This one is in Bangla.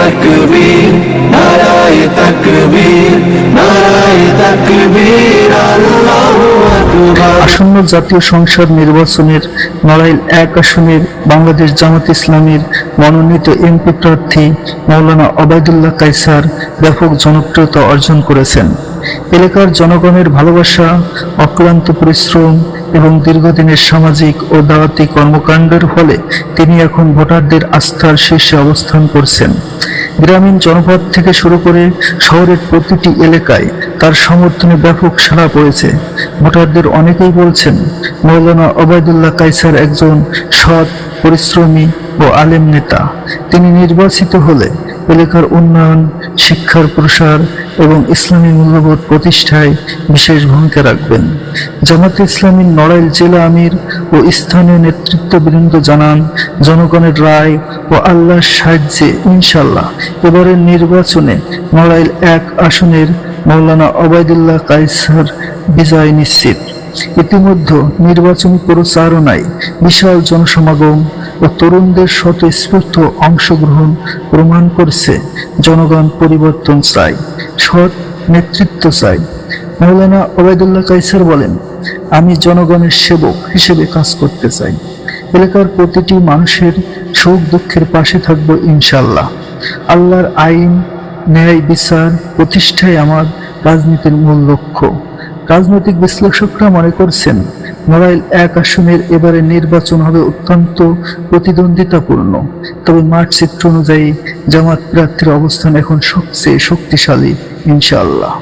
that could be আসন্ন জাতীয় সংসদ নির্বাচনের নড়াইল এক আসনের বাংলাদেশ জামাত ইসলামের মনোনীত এমপি প্রার্থী মৌলানা অবায়দুল্লাহ কাইসার ব্যাপক জনপ্রিয়তা অর্জন করেছেন। এলাকার জনগণের ভালোবাসা, অক্লান্ত পরিশ্রম এবং দীর্ঘদিনের সামাজিক ও দাওয়াতি কর্মকাণ্ডের ফলে তিনি এখন ভোটারদের আস্থার শীর্ষে অবস্থান করছেন। গ্রামীণ জনপদ থেকে শুরু করে শহরের প্রতিটি এলাকায় তার সমর্থনে ব্যাপক সাড়া পড়েছে। ভোটারদের অনেকেই বলছেন, মৌলানা ওবায়দুল্লাহ কাইসার একজন সৎ, পরিশ্রমী ও আলেম নেতা। তিনি নির্বাচিত হলে এলাকার উন্নয়ন, শিক্ষার প্রসার এবং ইসলামী মূল্যবোধ প্রতিষ্ঠায় বিশেষ ভূমিকা রাখবেন। জামাত ইসলামীর নড়াইল জেলা আমির ও স্থানীয় নেতৃত্ববৃন্দ জানান, জনগণের রায় ও আল্লাহর সাহায্যে ইনশাল্লাহ এবারের নির্বাচনে নড়াইল এক আসনের মৌলানা ওবায়দুল্লাহ কাইসার বিজয় নিশ্চিত। ইতিমধ্যে নির্বাচনী প্রচারণায় বিশাল জনসমাগম ও তরুণদের স্বতঃস্ফূর্ত অংশগ্রহণ প্রমাণ করছে জনগণ পরিবর্তন চায়, সৎ নেতৃত্ব চায়। মৌলানা ওবায়দুল্লাহ কাইসার বলেন আমি জনগণের সেবক হিসেবে কাজ করতে চাই। এলাকার প্রতিটি মানুষের সুখ দুঃখের পাশে থাকব ইনশাল্লাহ আল্লাহর আইন, ন্যায় বিচার, প্রতিষ্ঠাই আমার রাজনীতির মূল লক্ষ্য। রাজনৈতিক বিশ্লেষকরা মনে করছেন নড়াইল এক আসনের এবারে নির্বাচন হবে অত্যন্ত প্রতিদ্বন্দ্বিতাপূর্ণ। তবে মাঠ চিত্র অনুযায়ী জামাত প্রার্থীর অবস্থান এখন সবচেয়ে শক্তিশালী, ইনশাআল্লাহ।